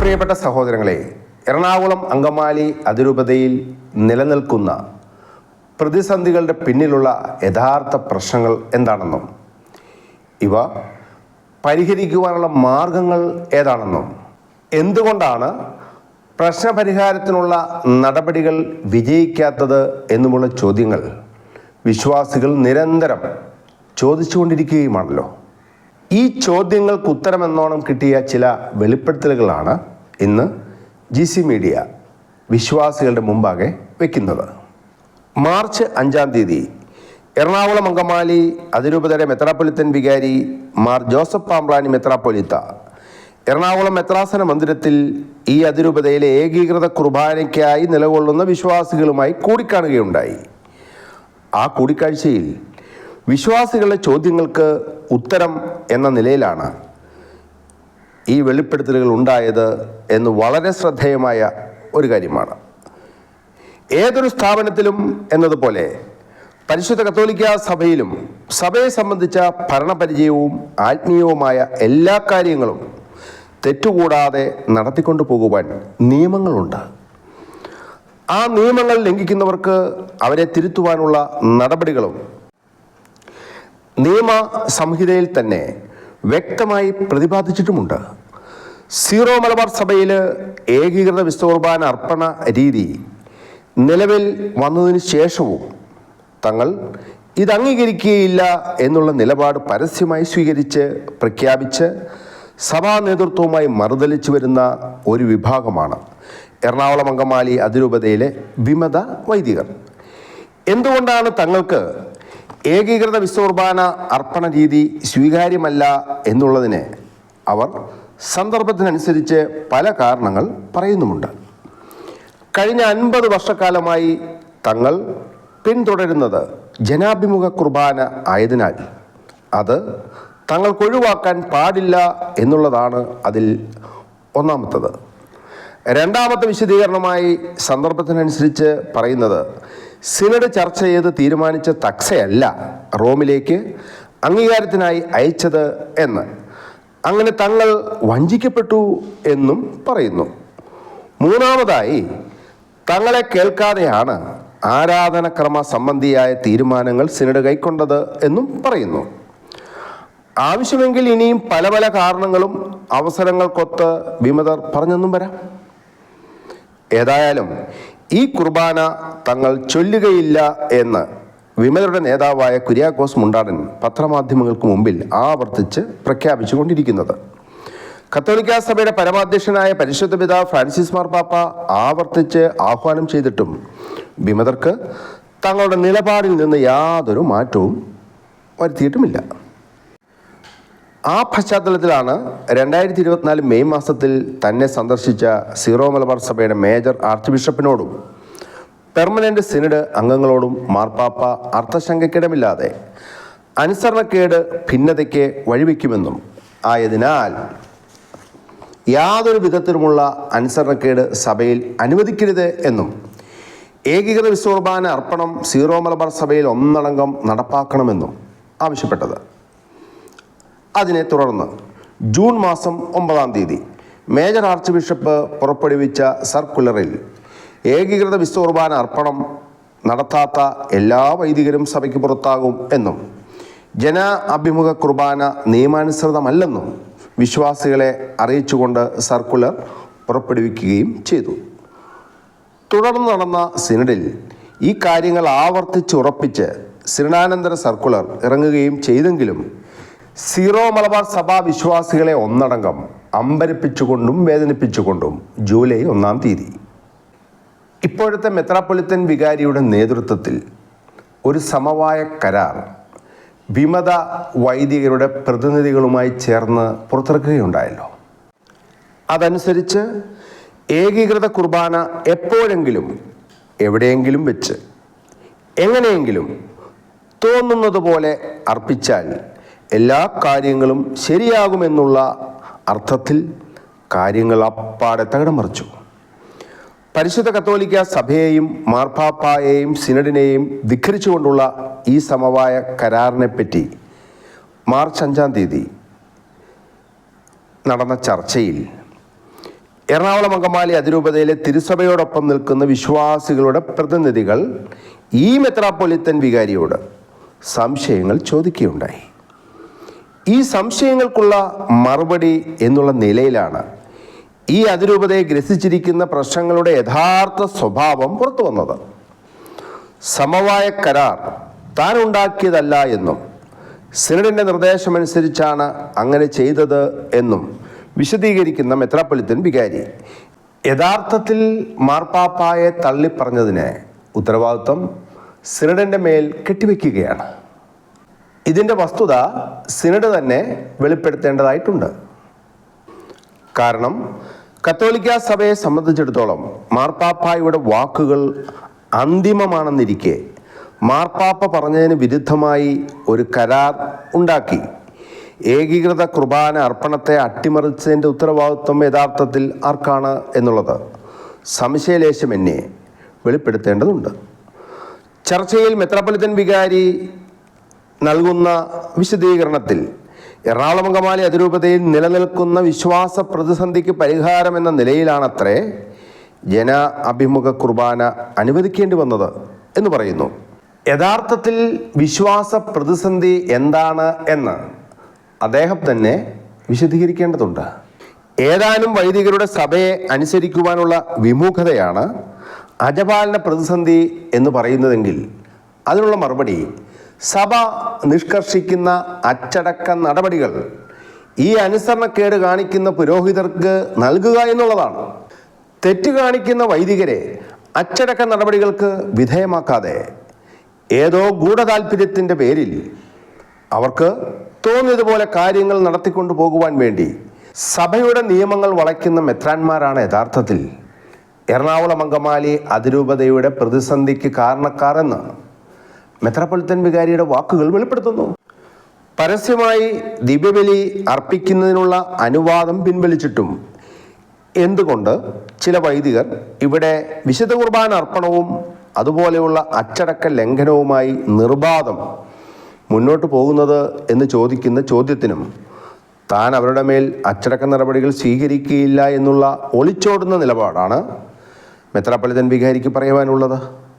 പ്രിയപ്പെട്ട സഹോദരങ്ങളെ എറണാകുളം അങ്കമാലി അതിരൂപതയിൽ നിലനിൽക്കുന്ന പ്രതിസന്ധികളുടെ പിന്നിലുള്ള യഥാർത്ഥ പ്രശ്നങ്ങൾ എന്താണെന്നും ഇവ പരിഹരിക്കുവാനുള്ള മാർഗങ്ങൾ ഏതാണെന്നും എന്തുകൊണ്ടാണ് പ്രശ്നപരിഹാരത്തിനുള്ള നടപടികൾ വിജയിക്കാത്തത് എന്നുമുള്ള ചോദ്യങ്ങൾ വിശ്വാസികൾ നിരന്തരം ചോദിച്ചുകൊണ്ടിരിക്കുകയുമാണല്ലോ. ഈ ചോദ്യങ്ങൾക്ക് ഉത്തരമെന്നോണം കിട്ടിയ ചില വെളിപ്പെടുത്തലുകളാണ് ഇന്ന് ജി സി മീഡിയ വിശ്വാസികളുടെ മുമ്പാകെ വയ്ക്കുന്നത് മാർച്ച് അഞ്ചാം തീയതി എറണാകുളം അങ്കമാലി അതിരൂപതയുടെ മെത്രാപ്പൊലിത്തൻ വികാരി മാർ ജോസഫ് പാമ്പ്ലാനി മെത്രാപ്പൊലിത്ത. എറണാകുളം മെത്രാസന മന്ദിരത്തിൽ ഈ അതിരൂപതയിലെ ഏകീകൃത കുർബാനയ്ക്കായി നിലകൊള്ളുന്ന വിശ്വാസികളുമായി കൂടിക്കാണുകയുണ്ടായി. ആ കൂടിക്കാഴ്ചയിൽ വിശ്വാസികളുടെ ചോദ്യങ്ങൾക്ക് ഉത്തരം എന്ന നിലയിലാണ് ഈ വെളിപ്പെടുത്തലുകൾ ഉണ്ടായത് എന്ന് വളരെ ശ്രദ്ധേയമായ ഒരു കാര്യമാണ്. ഏതൊരു സ്ഥാപനത്തിലും എന്നതുപോലെ പരിശുദ്ധ കത്തോലിക്ക സഭയിലും സഭയെ സംബന്ധിച്ച ഭരണപരിചയവും ആത്മീയവുമായ എല്ലാ കാര്യങ്ങളും തെറ്റുകൂടാതെ നടത്തിക്കൊണ്ടു പോകുവാൻ നിയമങ്ങളുണ്ട്. ആ നിയമങ്ങൾ ലംഘിക്കുന്നവർക്ക് അവരെ തിരുത്തുവാനുള്ള നടപടികളും നിയമ സംഹിതയിൽ തന്നെ വ്യക്തമായി പ്രതിപാദിച്ചിട്ടുമുണ്ട്. സീറോ മലബാർ സഭയിൽ ഏകീകൃത വിശ്വകുർബാന അർപ്പണ രീതി നിലവിൽ വന്നതിന് ശേഷവും തങ്ങൾ ഇത് അംഗീകരിക്കുകയില്ല എന്നുള്ള നിലപാട് പരസ്യമായി സ്വീകരിച്ച് പ്രഖ്യാപിച്ച് സഭാ നേതൃത്വവുമായി മറുതലിച്ചു വരുന്ന ഒരു വിഭാഗമാണ് എറണാകുളം അങ്കമാലി അതിരൂപതയിലെ വിമത വൈദികർ. എന്തുകൊണ്ടാണ് തങ്ങൾക്ക് ഏകീകൃത വിശ്വകുർബാന അർപ്പണ രീതി സ്വീകാര്യമല്ല എന്നുള്ളതിന് അവർ സന്ദർഭത്തിനനുസരിച്ച് പല കാരണങ്ങൾ പറയുന്നുമുണ്ട്. കഴിഞ്ഞ അൻപത് വർഷക്കാലമായി തങ്ങൾ പിന്തുടരുന്നത് ജനാഭിമുഖ കുർബാന ആയതിനാൽ. അത് തങ്ങൾക്ക് ഒഴിവാക്കാൻ പാടില്ല എന്നുള്ളതാണ് അതിൽ ഒന്നാമത്തത്. രണ്ടാമത്തെ വിശദീകരണമായി സന്ദർഭത്തിനനുസരിച്ച് പറയുന്നത് സിനഡ് ചർച്ച ചെയ്ത് തീരുമാനിച്ച തക്സയല്ല റോമിലേക്ക് അംഗീകാരത്തിനായി അയച്ചത് എന്ന്. അങ്ങനെ തങ്ങൾ വഞ്ചിക്കപ്പെട്ടു എന്നും പറയുന്നു. മൂന്നാമതായി തങ്ങളെ കേൾക്കാതെയാണ് ആരാധനക്രമ സംബന്ധിയായ തീരുമാനങ്ങൾ സിനഡ് കൈക്കൊണ്ടത് എന്നും പറയുന്നു. ആവശ്യമെങ്കിൽ ഇനിയും പല പല കാരണങ്ങളും അവസരങ്ങൾക്കൊത്ത് വിമതർ പറഞ്ഞെന്നും വരാം. ഏതായാലും ഈ കുർബാന തങ്ങൾ ചൊല്ലുകയില്ല എന്ന് വിമതരുടെ നേതാവായ കുര്യാക്കോസ് മുണ്ടാടൻ പത്രമാധ്യമങ്ങൾക്ക് മുമ്പിൽ ആവർത്തിച്ച് പ്രഖ്യാപിച്ചുകൊണ്ടിരിക്കുന്നത്. കത്തോലിക്ക സഭയുടെ പരമാധ്യക്ഷനായ പരിശുദ്ധ പിതാവ് ഫ്രാൻസിസ് മാർപ്പാപ്പ ആവർത്തിച്ച് ആഹ്വാനം ചെയ്തിട്ടും വിമതർക്ക് തങ്ങളുടെ നിലപാടിൽ നിന്ന് യാതൊരു മാറ്റവും വരുത്തിയിട്ടുമില്ല. ആ പശ്ചാത്തലത്തിലാണ് രണ്ടായിരത്തി ഇരുപത്തിനാല് മെയ് മാസത്തിൽ തന്നെ സന്ദർശിച്ച സീറോ മലബാർ സഭയുടെ മേജർ ആർച്ച് ബിഷപ്പിനോടും പെർമനന്റ് സിനഡ് അംഗങ്ങളോടും മാർപ്പാപ്പ അർത്ഥശങ്കയ്ക്കിടമില്ലാതെ അനുസരണക്കേട് ഭിന്നതയ്ക്ക് വഴിവെക്കുമെന്നും ആയതിനാൽ യാതൊരു വിധത്തിലുമുള്ള അനുസരണക്കേട് സഭയിൽ അനുവദിക്കരുത് എന്നും ഏകീകൃത വിശ്വകുർബാന അർപ്പണം സീറോ മലബാർ സഭയിൽ ഒന്നടങ്കം നടപ്പാക്കണമെന്നും ആവശ്യപ്പെട്ടത്. അതിനെ തുടർന്ന് ജൂൺ മാസം ഒമ്പതാം തീയതി മേജർ ആർച്ച് ബിഷപ്പ് പുറപ്പെടുവിച്ച സർക്കുലറിൽ ഏകീകൃത വിശ്വകുർബാന അർപ്പണം നടത്താത്ത എല്ലാ വൈദികരും സഭയ്ക്ക് പുറത്താകും എന്നും ജന അഭിമുഖ കുർബാന നിയമാനുസൃതമല്ലെന്നും വിശ്വാസികളെ അറിയിച്ചുകൊണ്ട് സർക്കുലർ പുറപ്പെടുവിക്കുകയും ചെയ്തു. തുടർന്ന് നടന്ന സിനഡിൽ ഈ കാര്യങ്ങൾ ആവർത്തിച്ചുറപ്പിച്ച് സിനഡാനന്തര സർക്കുലർ ഇറങ്ങുകയും ചെയ്തെങ്കിലും സീറോ മലബാർ സഭാ വിശ്വാസികളെ ഒന്നടങ്കം അമ്പരിപ്പിച്ചുകൊണ്ടും വേദനിപ്പിച്ചുകൊണ്ടും ജൂലൈ ഒന്നാം തീയതി. ഇപ്പോഴത്തെ മെത്രാപ്പൊലിത്തൻ വികാരിയുടെ നേതൃത്വത്തിൽ ഒരു സമവായ കരാർ വിമത വൈദികരുടെ പ്രതിനിധികളുമായി ചേർന്ന് പുറത്തിറക്കുകയുണ്ടായല്ലോ. അതനുസരിച്ച് ഏകീകൃത കുർബാന എപ്പോഴെങ്കിലും എവിടെയെങ്കിലും വെച്ച് എങ്ങനെയെങ്കിലും തോന്നുന്നത് പോലെ അർപ്പിച്ചാൽ എല്ലാ കാര്യങ്ങളും ശരിയാകുമെന്നുള്ള അർത്ഥത്തിൽ കാര്യങ്ങൾ അപ്പാടെ തകിടം മറിച്ചു പരിശുദ്ധ കത്തോലിക്ക സഭയെയും മാർപ്പാപ്പായെയും സിനഡിനെയും ധിഖരിച്ചുകൊണ്ടുള്ള ഈ സമവായ കരാറിനെപ്പറ്റി മാർച്ച് അഞ്ചാം തീയതി നടന്ന ചർച്ചയിൽ എറണാകുളം അങ്കമാലി അതിരൂപതയിലെ തിരുസഭയോടൊപ്പം നിൽക്കുന്ന വിശ്വാസികളുടെ പ്രതിനിധികൾ ഈ മെത്രാപ്പൊലിത്തൻ വികാരിയോട് സംശയങ്ങൾ ചോദിക്കുകയുണ്ടായി. ഈ സംശയങ്ങൾക്കുള്ള മറുപടി എന്നുള്ള നിലയിലാണ് ഈ അതിരൂപതയെ ഗ്രസിച്ചിരിക്കുന്ന പ്രശ്നങ്ങളുടെ യഥാർത്ഥ സ്വഭാവം പുറത്തു വന്നത്. സമവായ കരാർ താൻ ഉണ്ടാക്കിയതല്ല എന്നും സിനഡിന്റെ നിർദ്ദേശമനുസരിച്ചാണ് അങ്ങനെ ചെയ്തത് എന്നും വിശദീകരിക്കുന്ന മെത്രാപ്പൊലിത്തൻ വികാരി. യഥാർത്ഥത്തിൽ മാർപ്പാപ്പായെ തള്ളിപ്പറഞ്ഞതിന് ഉത്തരവാദിത്വം സിനഡിന്റെ മേൽ കെട്ടിവെക്കുകയാണ്. ഇതിന്റെ വസ്തുത സിനഡ് തന്നെ വെളിപ്പെടുത്തേണ്ടതായിട്ടുണ്ട്. കാരണം കത്തോലിക്ക സഭയെ സംബന്ധിച്ചിടത്തോളം മാർപ്പാപ്പായുടെ വാക്കുകൾ അന്തിമമാണെന്നിരിക്കെ മാർപ്പാപ്പ പറഞ്ഞതിന് വിരുദ്ധമായി ഒരു കരാർ ഉണ്ടാക്കി. ഏകീകൃത കുർബാന അർപ്പണത്തെ അട്ടിമറിച്ചതിന്റെ ഉത്തരവാദിത്വം യഥാർത്ഥത്തിൽ ആർക്കാണ് എന്നുള്ളത് സംശയലേശം എന്നെ വെളിപ്പെടുത്തേണ്ടതുണ്ട്. ചർച്ചയിൽ മെത്രാപ്പൊലിത്തൻ വികാരി നൽകുന്ന വിശദീകരണത്തിൽ എറണാകുളം അങ്കമാലി അതിരൂപതയിൽ നിലനിൽക്കുന്ന വിശ്വാസ പ്രതിസന്ധിക്ക് പരിഹാരം എന്ന നിലയിലാണത്രേ ജന അഭിമുഖ കുർബാന അനുവദിക്കേണ്ടി വന്നത് എന്ന് പറയുന്നു. യഥാർത്ഥത്തിൽ വിശ്വാസ പ്രതിസന്ധി എന്താണ് എന്ന് അദ്ദേഹം തന്നെ വിശദീകരിക്കേണ്ടതുണ്ട്. ഏതാനും വൈദികരുടെ സഭയെ അനുസരിക്കുവാനുള്ള വിമുഖതയാണ് അജപാലന പ്രതിസന്ധി എന്ന് പറയുന്നതെങ്കിൽ അതിനുള്ള മറുപടി സഭ നിഷ്കർഷിക്കുന്ന അച്ചടക്ക നടപടികൾ ഈ അനുസരണക്കേട് കാണിക്കുന്ന പുരോഹിതർക്ക് നൽകുക എന്നുള്ളതാണ്. തെറ്റ് കാണിക്കുന്ന വൈദികരെ അച്ചടക്ക നടപടികൾക്ക് വിധേയമാക്കാതെ ഏതോ ഗൂഢതാൽപര്യത്തിന്റെ പേരിൽ അവർക്ക് തോന്നിയതുപോലെ കാര്യങ്ങൾ നടത്തിക്കൊണ്ടു പോകുവാൻ വേണ്ടി സഭയുടെ നിയമങ്ങൾ വളയ്ക്കുന്ന മെത്രാന്മാരാണ് യഥാർത്ഥത്തിൽ. എറണാകുളം അങ്കമാലി അതിരൂപതയുടെ പ്രതിസന്ധിക്ക് കാരണക്കാർ എന്ന് മെത്രാപ്പൊലിത്തൻ വികാരിയുടെ വാക്കുകൾ വെളിപ്പെടുത്തുന്നു. പരസ്യമായി ദിവ്യബലി അർപ്പിക്കുന്നതിനുള്ള അനുവാദം പിൻവലിച്ചിട്ടും എന്തുകൊണ്ട് ചില വൈദികർ ഇവിടെ വിശുദ്ധ കുർബാന അർപ്പണവും അതുപോലെയുള്ള അച്ചടക്ക ലംഘനവുമായി നിർബാധം മുന്നോട്ട് പോകുന്നത് എന്ന് ചോദിക്കുന്ന ചോദ്യത്തിനും താൻ അവരുടെ മേൽ അച്ചടക്ക നടപടികൾ സ്വീകരിക്കുകയില്ല എന്നുള്ള ഒളിച്ചോടുന്ന നിലപാടാണ് മെത്രാപ്പൊലിത്തൻ വികാരിക്ക് പറയുവാനുള്ളത്.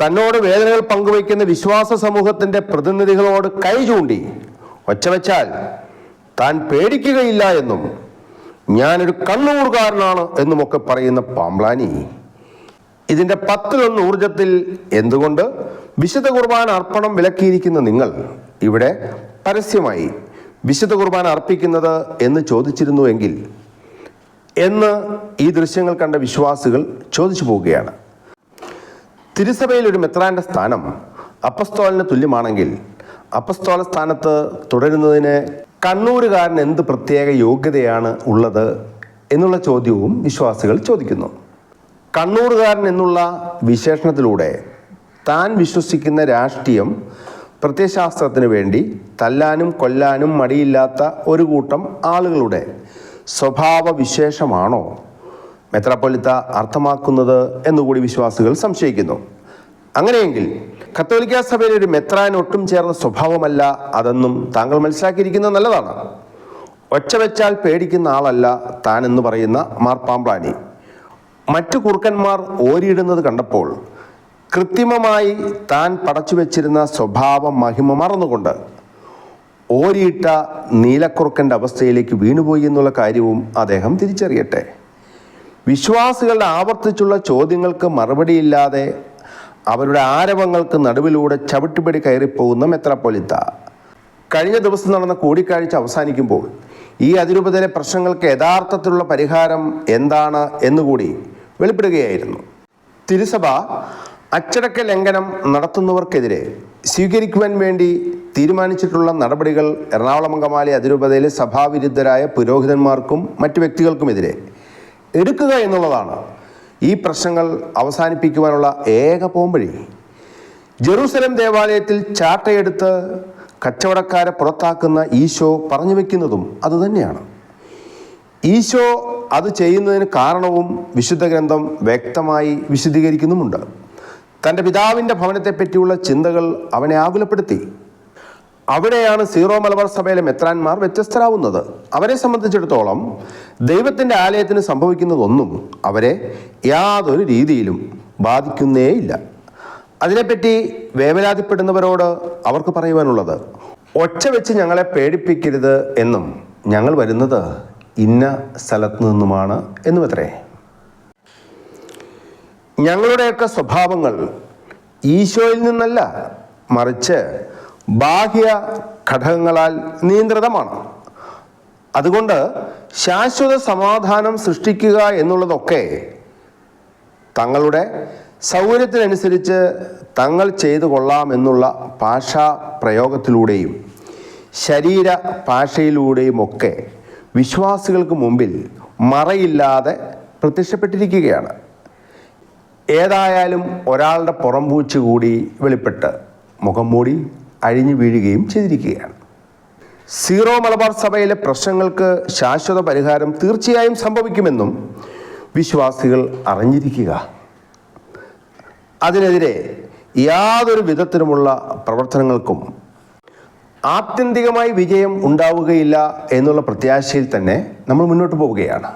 തന്നോട് വേദനകൾ പങ്കുവയ്ക്കുന്ന വിശ്വാസ സമൂഹത്തിന്റെ പ്രതിനിധികളോട് കൈ ചൂണ്ടി ഒച്ചവെച്ചാൽ താൻ പേടിക്കുകയില്ല എന്നും ഞാനൊരു കണ്ണൂർകാരനാണ് എന്നുമൊക്കെ പറയുന്ന പാമ്പ്ലാനി. ഇതിന്റെ പത്തിലൊന്ന് ഊർജത്തിൽ എന്തുകൊണ്ട് വിശുദ്ധ കുർബാന അർപ്പണം വിലക്കിയിരിക്കുന്ന നിങ്ങൾ? ഇവിടെ പരസ്യമായി വിശുദ്ധ കുർബാന അർപ്പിക്കുന്നത് എന്ന് ചോദിച്ചിരുന്നുവെങ്കിൽ എന്ന് ഈ ദൃശ്യങ്ങൾ കണ്ട വിശ്വാസികൾ ചോദിച്ചു പോവുകയാണ്. തിരുസഭയിൽ ഒരു മെത്രാന്റെ സ്ഥാനം അപ്പസ്തോലിന് തുല്യമാണെങ്കിൽ അപ്പസ്തോല സ്ഥാനത്ത് തുടരുന്നതിന് കണ്ണൂരുകാരൻ എന്ത് പ്രത്യേക യോഗ്യതയാണ് ഉള്ളത് എന്നുള്ള ചോദ്യവും വിശ്വാസികൾ ചോദിക്കുന്നു. കണ്ണൂരുകാരൻ എന്നുള്ള വിശേഷണത്തിലൂടെ താൻ വിശ്വസിക്കുന്ന രാഷ്ട്രീയം പ്രത്യയശാസ്ത്രത്തിന് വേണ്ടി തല്ലാനും കൊല്ലാനും മടിയില്ലാത്ത ഒരു കൂട്ടം ആളുകളുടെ സ്വഭാവ വിശേഷമാണോ മെത്രാപ്പൊലിത്ത അർത്ഥമാക്കുന്നത് എന്നുകൂടി വിശ്വാസികൾ സംശയിക്കുന്നു. അങ്ങനെയെങ്കിൽ കത്തോലിക്ക സഭയിൽ ഒരു മെത്രാൻ ഒട്ടും ചേർന്ന സ്വഭാവമല്ല അതെന്നും താങ്കൾ മനസ്സിലാക്കിയിരിക്കുന്നത് നല്ലതാണ്. ഒച്ച വെച്ചാൽ പേടിക്കുന്ന ആളല്ല താൻ എന്ന് പറയുന്ന മാർപ്പാമ്പ്ലാനി മറ്റു കുറുക്കന്മാർ ഓരിയിടുന്നത് കണ്ടപ്പോൾ കൃത്രിമമായി താൻ പടച്ചു വെച്ചിരുന്ന സ്വഭാവ മഹിമ മറന്നുകൊണ്ട് ഓരിയിട്ട നീലക്കുറുക്കന്റെ അവസ്ഥയിലേക്ക് വീണുപോയി എന്നുള്ള കാര്യവും അദ്ദേഹം തിരിച്ചറിയട്ടെ. വിശ്വാസികളുടെ ആവർത്തിച്ചുള്ള ചോദ്യങ്ങൾക്ക് മറുപടിയില്ലാതെ അവരുടെ ആരവങ്ങൾക്ക് നടുവിലൂടെ ചവിട്ടുപടി കയറിപ്പോകുന്ന മെത്രാപ്പൊലിത്ത. കഴിഞ്ഞ ദിവസം നടന്ന കൂടിക്കാഴ്ച അവസാനിക്കുമ്പോൾ ഈ അതിരൂപതയിലെ പ്രശ്നങ്ങൾക്ക് യഥാർത്ഥത്തിലുള്ള പരിഹാരം എന്താണ് എന്നുകൂടി വെളിപ്പെടുകയായിരുന്നു. തിരുസഭ അച്ചടക്ക ലംഘനം നടത്തുന്നവർക്കെതിരെ സ്വീകരിക്കുവാൻ വേണ്ടി തീരുമാനിച്ചിട്ടുള്ള നടപടികൾ എറണാകുളം അങ്കമാലി അതിരൂപതയിലെ സഭാവിരുദ്ധരായ പുരോഹിതന്മാർക്കും മറ്റു വ്യക്തികൾക്കുമെതിരെ എടുക്കുക എന്നുള്ളതാണ്. ഈ പ്രശ്നങ്ങൾ അവസാനിപ്പിക്കുവാനുള്ള ഏക പോംവഴി. ജെറൂസലം ദേവാലയത്തിൽ ചാട്ടയെടുത്ത് കച്ചവടക്കാരെ പുറത്താക്കുന്ന ഈശോ പറഞ്ഞു വെക്കുന്നതും അതുതന്നെയാണ് ഈശോ അത് ചെയ്യുന്നതിന് കാരണവും വിശുദ്ധ ഗ്രന്ഥം വ്യക്തമായി വിശദീകരിക്കുന്നുമുണ്ട്. തന്റെ പിതാവിന്റെ ഭവനത്തെപ്പറ്റിയുള്ള ചിന്തകൾ അവനെ ആകുലപ്പെടുത്തി. അവിടെയാണ് സീറോ മലബാർ സഭയിലെ മെത്രാന്മാർ വ്യത്യസ്തരാവുന്നത്. അവരെ സംബന്ധിച്ചിടത്തോളം ദൈവത്തിന്റെ ആലയത്തിന് സംഭവിക്കുന്നതൊന്നും അവരെ യാതൊരു രീതിയിലും ബാധിക്കുന്നേയില്ല. അതിനെപ്പറ്റി വേവലാതിപ്പെടുന്നവരോട് അവർക്ക് പറയുവാനുള്ളത് ഒച്ച വെച്ച് ഞങ്ങളെ പേടിപ്പിക്കരുത് എന്നും ഞങ്ങൾ വരുന്നത് ഇന്ന സ്ഥലത്തു നിന്നുമാണ് എന്നുമത്രേ. ഞങ്ങളുടെയൊക്കെ സ്വഭാവങ്ങൾ ഈശോയിൽ നിന്നല്ല മറിച്ച് ബാഹ്യ ഘടകങ്ങളാൽ നിയന്ത്രിതമാണ്. അതുകൊണ്ട് ശാശ്വത സമാധാനം സൃഷ്ടിക്കുക എന്നുള്ളതൊക്കെ തങ്ങളുടെ സൗകര്യത്തിനനുസരിച്ച് തങ്ങൾ ചെയ്തു കൊള്ളാമെന്നുള്ള ഭാഷാ പ്രയോഗത്തിലൂടെയും ശരീര ഭാഷയിലൂടെയുമൊക്കെ വിശ്വാസികൾക്ക് മുമ്പിൽ മറയില്ലാതെ പ്രത്യക്ഷപ്പെട്ടിരിക്കുകയാണ്. ഏതായാലും ഒരാളുടെ പുറംപൂച്ച് കൂടി വെളിപ്പെട്ട് മുഖം മൂടി അഴിഞ്ഞു വീഴുകയും ചെയ്തിരിക്കുകയാണ്. സീറോ മലബാർ സഭയിലെ പ്രശ്നങ്ങൾക്ക് ശാശ്വത പരിഹാരം തീർച്ചയായും സംഭവിക്കുമെന്നും വിശ്വാസികൾ അറിഞ്ഞിരിക്കുക. അതിനെതിരെ യാതൊരു വിധത്തിലുമുള്ള പ്രവർത്തനങ്ങൾക്കും ആത്യന്തികമായി വിജയം ഉണ്ടാവുകയില്ല എന്നുള്ള പ്രത്യാശയിൽ തന്നെ നമ്മൾ മുന്നോട്ട് പോവുകയാണ്.